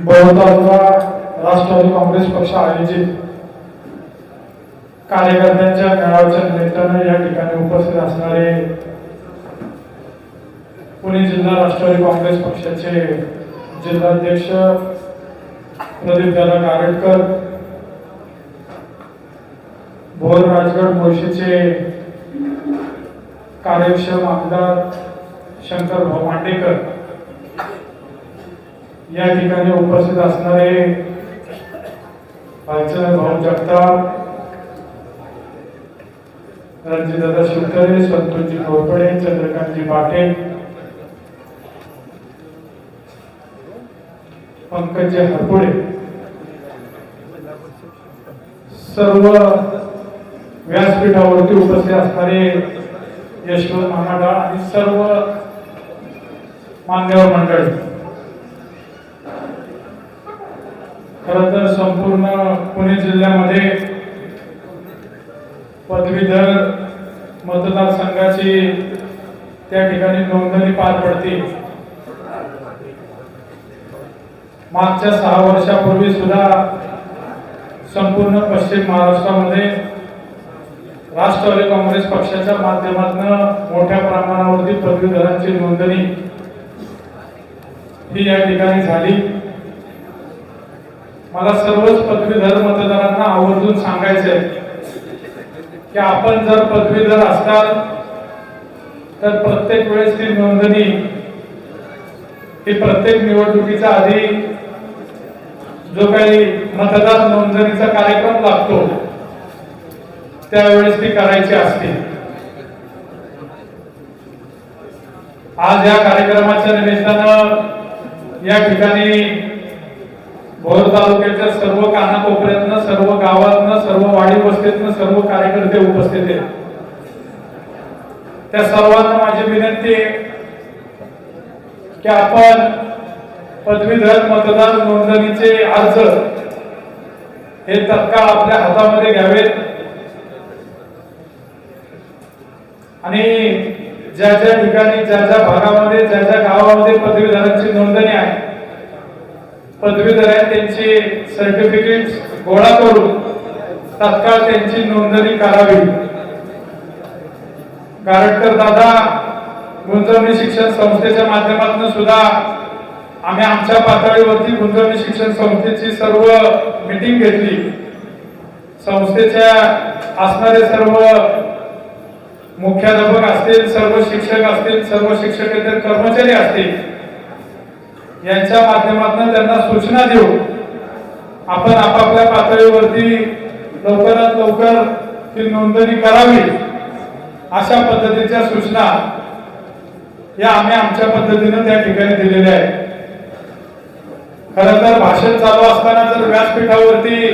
बहुतांचा राष्ट्रवादी काँग्रेस पक्ष आयोजित कार्यकर्त्यांच्या मेळाव्याच्या निमित्तानं या ठिकाणी उपस्थित असणारे पुणे जिल्हा राष्ट्रवादी काँग्रेस पक्षाचे जिल्हाध्यक्ष प्रदीप दादा कारटकर भोर राजगड मुळशीचे कार्यक्षम आमदार शंकर भाऊ मांडेकर या ठिकाणी उपस्थित असणारे भालचंद्र भाऊ जगताप रणजितदादा शिवतरे संतोषजी घोरपडे चंद्रकांतजी पाटील पंकज हरपुडे. सर्व व्यासपीठावरती उपस्थित असणारे यशवंत महाडाळ आणि सर्व मान्यवर मंडळी. खरं तर संपूर्ण पुणे जिल्ह्यामध्ये पदवीधर मतदारसंघाची त्या ठिकाणी नोंदणी पार पडते. मागच्या सहा वर्षापूर्वी सुद्धा संपूर्ण पश्चिम महाराष्ट्रामध्ये राष्ट्रवादी काँग्रेस पक्षाच्या माध्यमातून मोठ्या प्रमाणावरती पदवीधरांची नोंदणी ही या ठिकाणी झाली. मला सर्वच पदवीधर मतदारांना आवर्जून सांगायचंय की आपण जर पदवीधर असाल तर प्रत्येक वेळेस ती नोंदणी ही प्रत्येक निवडणुकीच्या आधी जो काही मतदार नोंदणीचा कार्यक्रम लागतो त्यावेळेस ती करायची असते. आज या कार्यक्रमाच्या निमित्तानं या ठिकाणी भोर तालुक्याच्या सर्व कानाकोपऱ्यातनं सर्व गावातनं सर्व वाडी वस्तीतनं सर्व कार्यकर्ते उपस्थित आहेत. त्या सर्वांना माझी विनंती आहे की आपण पदवीधर मतदार नोंदणीचे अर्ज हे तत्काळ आपल्या हातामध्ये घ्यावेत. आणि ज्या ज्या ठिकाणी ज्या ज्या भागामध्ये ज्या ज्या गावामध्ये पदवीधरांची नोंदणी आहे पदवीधर आहेत त्यांची सर्टिफिकेट गोळा करून तत्काळ त्यांची नोंदणी करावी. गारटकर दादा गुंतवणूक शिक्षण संस्थेच्या माध्यमातून सुद्धा आम्ही आमच्या पातळीवरती गुंतवणूक शिक्षण संस्थेची सर्व मीटिंग घेतली. संस्थेच्या असणारे सर्व मुख्याध्यापक असतील सर्व शिक्षक असतील सर्व शिक्षकेतर कर्मचारी असतील यांच्या माध्यमातून त्यांना सूचना देऊ. आपण आपापल्या पातळीवरती लवकरात लवकर ती नोंदणी करावी अशा पद्धतीच्या सूचना या आम्ही आमच्या पद्धतीनं त्या ठिकाणी दिलेल्या आहेत. खरं तर भाषण चालू असताना जर व्यासपीठावरती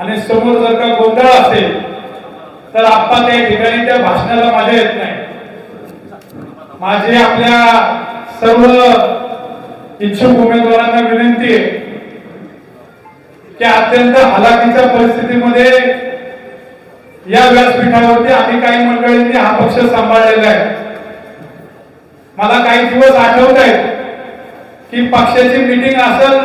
आणि समोर जर का गोंधळ असेल तर आपण त्या ठिकाणी त्या भाषणाला मजा येत नाही. माझी आपल्या सर्व इच्छुक उमेदवारांना विनंती आहे की अत्यंत हलाखीच्या परिस्थितीमध्ये या व्यासपीठावरती आम्ही काही मंडळींनी हा पक्ष सांभाळलेला आहे. मला काही दिवस आठवत आहेत की पक्षाची मीटिंग असेल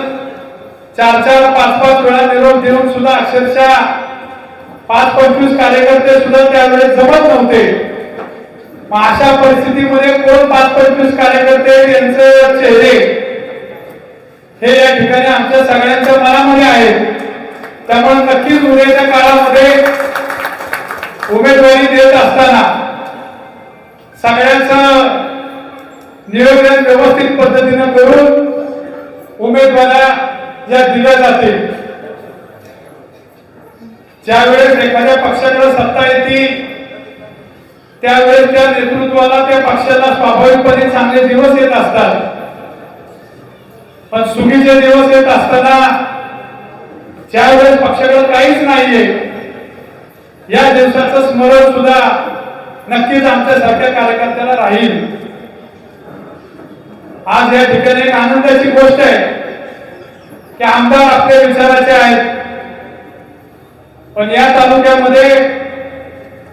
चार चार पाच पाच वेळा निरोप देऊन सुद्धा अक्षरशः पाच पंचवीस कार्यकर्ते सुद्धा त्यावेळेस जमत नव्हते. मग अशा परिस्थितीमध्ये कोण पाच पंचवीस कार्यकर्ते यांचे चेहरे हे या ठिकाणी आमच्या सगळ्यांच्या मनामध्ये आहे. त्यामुळे नक्कीच उद्याच्या काळामध्ये उमेदवारी देत असताना सगळ्यांचं नियोजन व्यवस्थित पद्धतीनं करून उमेदवारा या दिल्या जातील ज्यावेळेस एखाद्या पक्षाकडे सत्ता येते त्यावेळेस त्या नेतृत्वाला त्या पक्षाला स्वाभाविकपणे चांगले दिवस येत असतात. पण सुगीचे दिवस येत असताना ज्यावेळेस पक्षाकडे काहीच नाहीये या दिवसाचं स्मरण सुद्धा नक्कीच आमच्यासारख्या कार्यकर्त्याला राहील. आज या ठिकाणी एक आनंदाची गोष्ट आहे की आमदार आपल्या विचाराचे आहेत. पण या तालुक्यामध्ये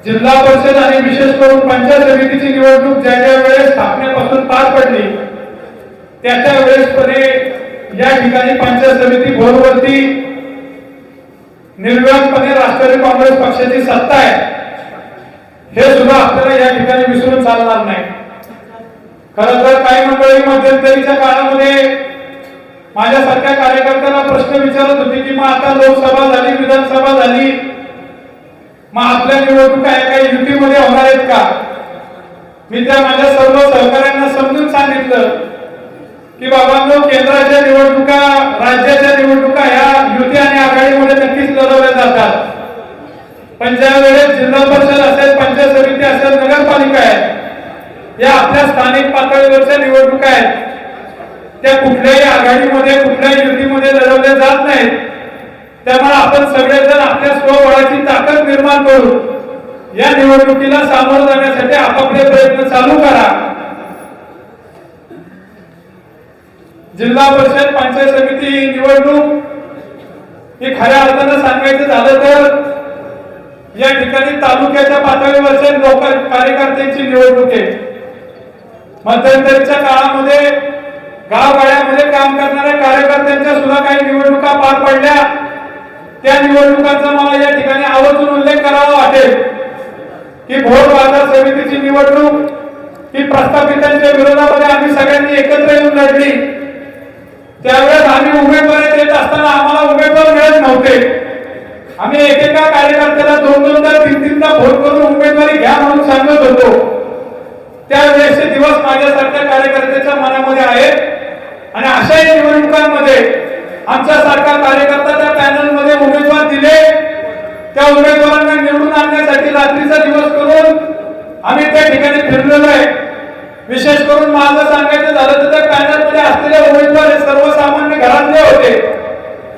जिल्हा परिषद आणि विशेष करून पंचायत समितीची निवडणूक ज्या ज्या वेळेस स्थापनेपासून पार पडली त्याच्या वेळेसपणे या ठिकाणी पंचायत समिती भोरवरती निर्विवादपणे राष्ट्रवादी काँग्रेस पक्षाची सत्ता आहे. हे सुद्धा आपल्याला या ठिकाणी विसरून चालणार नाही. खरं तर काही मंडळी मध्यंतरीच्या काळामध्ये माझ्यासारख्या कार्यकर्त्याला प्रश्न विचारत होते की मग आता लोकसभा झाली विधानसभा झाली मग आपल्या निवडणुका या काही युतीमध्ये होणार आहेत का? मी त्या माझ्या सर्व सहकाऱ्यांना समजून सांगितलं. की बाबांनो केंद्राच्या निवडणुका राज्याच्या निवडणुका ह्या युती आणि आघाडीमध्ये नक्कीच लढवल्या जातात. पण ज्या वेळेस जिल्हा परिषद असेल पंचायत समिती असेल नगरपालिका आहे या आपल्या स्थानिक पातळीवरच्या निवडणुका आहेत त्या कुठल्याही आघाडीमध्ये कुठल्याही युतीमध्ये लढवल्या जात नाहीत. त्यामुळे आपण सगळेजण आपल्या स्वबळाची ताकद निर्माण करू या निवडणुकीला सामोरं जाण्यासाठी आपापले प्रयत्न चालू करा. जिल्हा परिषद पंचायत समिती निवडणूक ही खऱ्या अर्थानं सांगायचं झालं तर या ठिकाणी तालुक्याच्या पातळीवरच्या लोक कार्यकर्त्यांची निवडणूक आहे. मध्यंतरीच्या काळामध्ये गावगाड्यामध्ये काम करणाऱ्या कार्यकर्त्यांच्या सुद्धा काही निवडणुका पार पडल्या. त्या निवडणुकांचा मला या ठिकाणी आवर्जून उल्लेख करावा वाटेल की भोर बाजार समितीची निवडणूक ही प्रस्थापितांच्या विरोधामध्ये आम्ही सगळ्यांनी एकत्र येऊन लढली. त्यावेळेस आम्ही उमेदवारी देत असताना आम्हाला उमेदवार मिळत नव्हते. आम्ही एकेका कार्यकर्त्याला दोन दोनदा तीन तीनदा फोन करून उमेदवारी घ्या म्हणून सांगत होतो. त्यावेळेसचे दिवस माझ्यासारख्या कार्यकर्त्याच्या मनामध्ये आहेत आणि अशाही निवडणुकांमध्ये आमच्यासारखा कार्यकर्ता त्या पॅनलमध्ये उमेदवार दिले. त्या उमेदवारांना निवडून आणण्यासाठी रात्रीचा दिवस करून आम्ही त्या ठिकाणी फिरलेलो आहे. विशेष करून माझं सांगायचं झालं तर त्या पॅनलमध्ये असलेले उमेदवार हे सर्वसामान्य घरातले होते.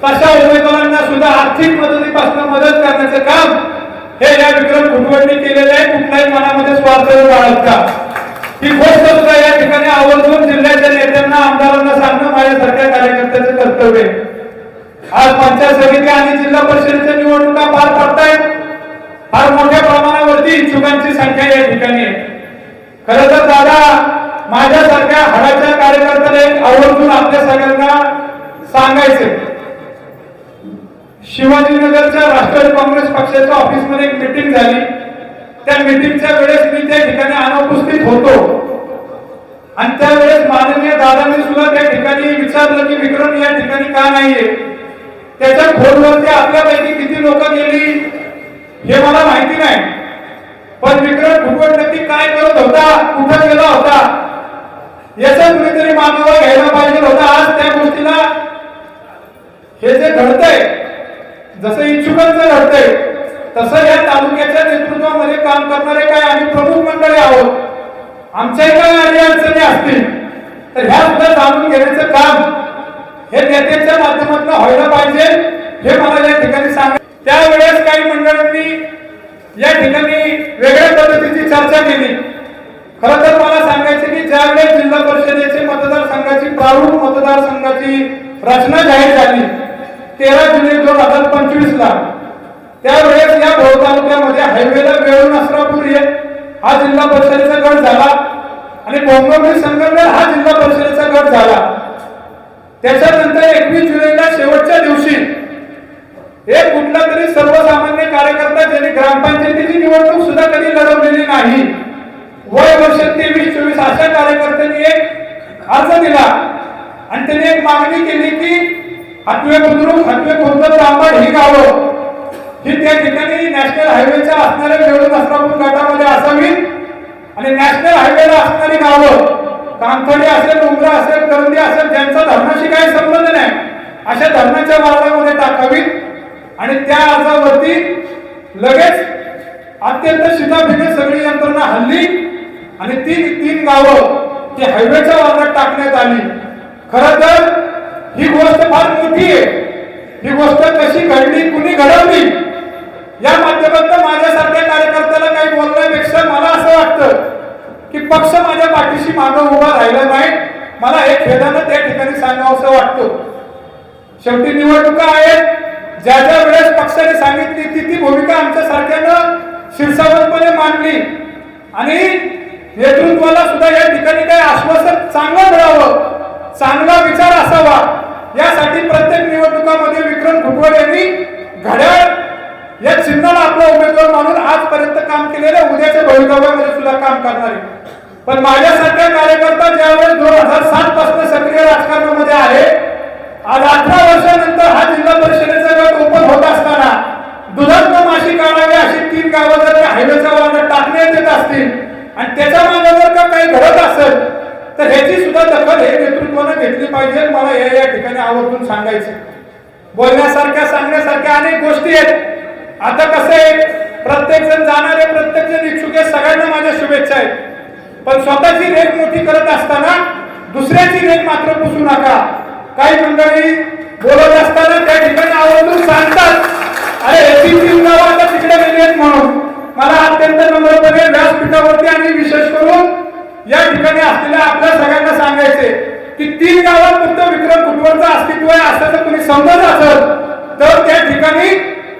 तशा उमेदवारांना सुद्धा आर्थिक मदतीपासून मदत करण्याचं काम हे या विक्रम घुटवडणी केलेलं आहे. कुठल्याही मनामध्ये स्वार्थ बाळगता. ही गोष्ट सुद्धा या ठिकाणी आवर्जून जिल्ह्याच्या नेत्यांना आमदारांना सांगणं माझ्यासारख्या कार्यकर्त्याचे कर्तव्य आज पंचायत समिती आणि जिल्हा परिषदेच्या निवडणुका पार पडतायत. फार मोठ्या प्रमाणावरती इच्छुकांची संख्या या ठिकाणी आहे. खरं तर दादा माझ्यासारख्या हडाच्या कार्यकर्त्याला एक आवर्जून आपल्या सगळ्यांना सांगायचे शिवाजीनगरच्या राष्ट्रवादी काँग्रेस पक्षाच्या ऑफिसमध्ये एक मिटिंग झाली. त्या मिटिंगच्या वेळेस मी त्या ठिकाणी अनुपस्थित होतो. आणि त्यावेळेस माननीय दादांनी सुद्धा त्या ठिकाणी विचारलं की विक्रम या ठिकाणी का नाहीये? त्याच्या खोलवरती आपल्यापैकी किती लोक गेली? हे मला माहिती नाही. पण विक्रम भुकवट नक्की होता कुठं गेला होता? याचा कुणीतरी मागोवा घ्यायला पाहिजे होता. आज त्या गोष्टीला हे जे घडतंय जसं इच्छुकांचं घडतंय तसं या तालुक्याच्या नेतृत्वामध्ये काम करणारे काय आम्ही प्रमुख मंडळी आहोत. आमच्याही काय आधी अडचणी असतील तर ह्या सुद्धा जाणून घेण्याचं काम हे नेत्यांच्या माध्यमातून व्हायला पाहिजे हे मला या ठिकाणी सांग. त्यावेळेस काही मंडळांनी या ठिकाणी वेगळ्या पद्धतीची चर्चा केली. खर तर मला सांगायचं की ज्यावेळेस जिल्हा परिषदेचे मतदारसंघाची प्रारूप मतदारसंघाची रचना जाहीर झाली तेरा जुलै दोन हजार पंचवीस ला त्यावेळेस या भोर तालुक्यामध्ये हायवेला वेळून असरापूर ये हा जिल्हा परिषदेचा गट झाला आणि बोंगवली संगमनेर हा जिल्हा परिषदेचा गट झाला. त्याच्यानंतर एकवीस जुलैला शेवटच्या दिवशी एक कुठला तरी सर्वसामान्य कार्यकर्ता ज्यांनी ग्रामपंचायतीची निवडणूक सुद्धा कधी लढवलेली नाही वय वर्ष तेवीस चोवीस अशा कार्यकर्त्यांनी एक अर्ज दिला. आणि त्यांनी एक मागणी केली की हातवे बुद्रुक हातवे खुर्द तांबड ही गावं ही त्या ठिकाणी नॅशनल हायवेच्या असणाऱ्या वेळून असरापूर गटामध्ये असावी आणि नॅशनल हायवेला असणारी गावं कामथडी असेल उमरा असेल करंदी असेल ज्यांचा धरणाशी काही संबंध नाही अशा धरणाच्या मार्गामध्ये टाकावीत. आणि त्या अर्जावरती लगेच अत्यंत शिताफिने सगळी यंत्रणा हल्ली. आणि ती तीन गावं ते हायवेच्या मार्गात टाकण्यात आली. खर तर ही गोष्ट फार मोठी आहे. ही गोष्ट कशी घडली कुणी घडवली या माध्यमातून माझ्यासारख्या कार्यकर्त्याला काही बोलण्यापेक्षा मला असं वाटतं की पक्ष माझ्या पाठीशी मागं उभा राहिला नाही. मला हे खेदानं त्या ठिकाणी सांगावं असं वाटतं. शेवटी निवडणुका आहेत. ज्या ज्या वेळेस पक्षाने सांगितली ती ती भूमिका आमच्या सारख्यानं शिरसावतपणे मांडली. आणि नेतृत्वाला सुद्धा या ठिकाणी काही आश्वासन चांगलं मिळावं? चांगला विचार असावा. यासाठी प्रत्येक निवडणुकामध्ये विक्रम खुटवड यांनी घड्याळ या चिन्हाला आपला उमेदवार मानून आजपर्यंत काम केलेलं उद्याच्या भवितव्यामध्ये सुद्धा काम करणार आहे. पण माझ्यासारख्या कार्यकर्ता ज्यावेळेस दोन हजार सात पासून सक्रिय राजकारणामध्ये आहे आज अठरा वर्षानंतर हा जिल्हा परिषदेचा गट ओपन होत असताना दुधात माशी काढावी अशी तीन गावं जर हायवेच्या वाहनात टाकण्यात येत असतील आणि त्याच्यामागे जर का काही घडत असेल तर ह्याची सुद्धा दखल हे नेतृत्वानं घेतली पाहिजे. मला या या ठिकाणी आवर्जून सांगायचं बोलण्यासारख्या सांगण्यासारख्या अनेक गोष्टी आहेत. आता कसं आहे प्रत्येक जण जाणारे प्रत्येक जण इच्छुक आहे सगळ्यांना माझ्या शुभेच्छा आहेत. पण स्वतःची रेख मोठी करत असताना दुसऱ्याची रेख मात्र पुसू नका. काही मंडळी बोलत असताना त्या ठिकाणी आवर्जून सांगतात. नम्रपणे आणि विशेष करून या ठिकाणी असलेल्या आपल्या सगळ्यांना सांगायचे की तीन गावात फक्त विक्रम फुटवरचं अस्तित्व आहे असल्याचं जर तुम्ही समजत असेल तर त्या ठिकाणी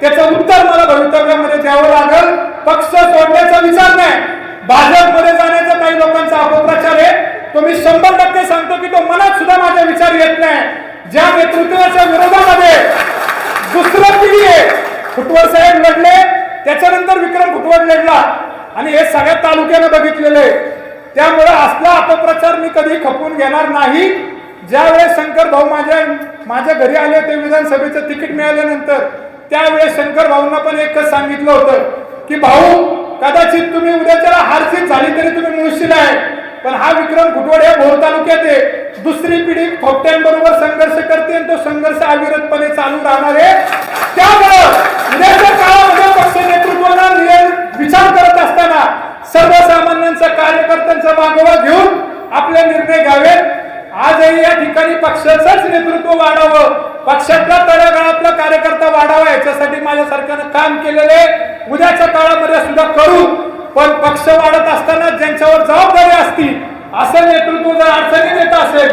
त्याचं उत्तर मला भवितव्यामध्ये द्यावं लागल. पक्ष सोडण्याचा विचार नाही. भाजपमध्ये जाण्याचा काही लोकांचा अपप्रचार आहे. तो मी शंभर टक्के सांगतो की तो मनात सुद्धा माझा विचार येत नाही. ज्या नेतृत्वाच्या विरोधामध्ये दुसरं पिढी आहे. फुटवर साहेब लढले त्याच्यानंतर विक्रम फुटवर लढला. आणि हे सगळ्या तालुक्याने बघितलेलं आहे. त्यामुळे असला अपप्रचार मी कधी खपवून घेणार नाही. ज्यावेळेस शंकर भाऊ माझ्या माझ्या घरी आले होते विधानसभेचं तिकीट मिळाल्यानंतर त्यावेळेस शंकर भाऊंना पण एकच सांगितलं होतं की भाऊ कदाचित तुम्ही उद्याच्याला हारजीत झाली तरी तुम्ही मुळशील आहे. पण हा विक्रम घुटवड हे भोर तालुक्यात आहे. दुसरी पिढी खोपट्यांबरोबर संघर्ष करते आणि तो संघर्ष अविरतपणे चालू राहणार आहे. त्यामुळं उद्याच्या काळात पक्ष नेतृत्वाला निर्णय- विचार करत असताना सर्वसामान्यांचा कार्यकर्त्यांचा मागोवा घेऊन आपले निर्णय घ्यावेत आजही या ठिकाणी पक्षाचंच नेतृत्व वाढावं. पक्षातला तळागाळातला कार्यकर्ता वाढावा याच्यासाठी माझ्यासारख्यानं काम केलेलं आहे. उद्याच्या काळामध्ये सुद्धा करू. पण पक्ष वाढत असताना ज्यांच्यावर जबाबदारी असती असं नेतृत्व जर अडचणीत येत असेल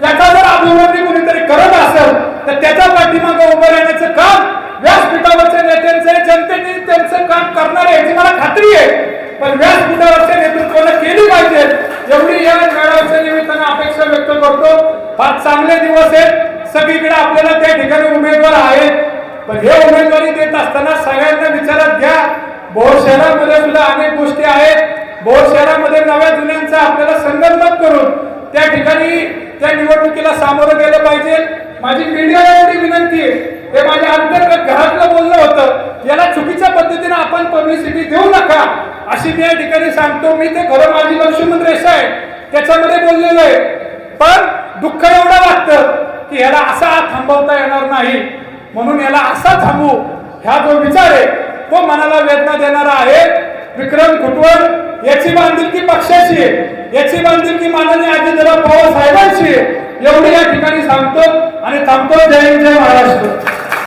त्याचा जर अभिवृद्धी कुणीतरी करत असेल तर त्याच्या पाठीमागे उभं राहण्याचं काम व्यासपीठावरच्या नेत्यांचे जनतेने त्यांचं काम करणार आहे याची मला खात्री आहे. पण व्यासपीठावरच्या नेतृत्वानं केली पाहिजे. एवढी या मेळाव्याच्या निमित्तानं अपेक्षा व्यक्त करतो. फार चांगले दिवस आहेत. सगळीकडे आपल्याला त्या ठिकाणी उमेदवार आहेत. पण हे उमेदवारी देत असताना सगळ्यांना विचारात घ्या. भोर शहरामध्ये सुद्धा अनेक गोष्टी आहेत. भोर शहरामध्ये नव्या जुन्यांचा आपल्याला संगनमत करून त्या ठिकाणी त्या निवडणुकीला सामोरं गेलं पाहिजे. माझी मीडियाला एवढी विनंती आहे. हे माझ्या अंतर्गत घरातलं बोललं होतं. याला चुकीच्या पद्धतीने आपण पब्लिसिटी देऊ नका. अशी मी या ठिकाणी सांगतो. मी ते खरं माझी लक्ष्मण रेषा आहे त्याच्यामध्ये बोललेलो आहे. पण दुःख एवढं वाटतं की याला असा थांबवता येणार नाही. म्हणून याला असा थांबू ह्या जो विचार आहे तो मनाला वेदना देणारा आहे. विक्रम खुटवड याची बांधिलकी पक्षाची आहे. याची बांधिलकी माननीय अजितराव पवार साहेबांची आहे. एवढं या ठिकाणी सांगतो आणि थांबतो. जय जय महाराष्ट्र.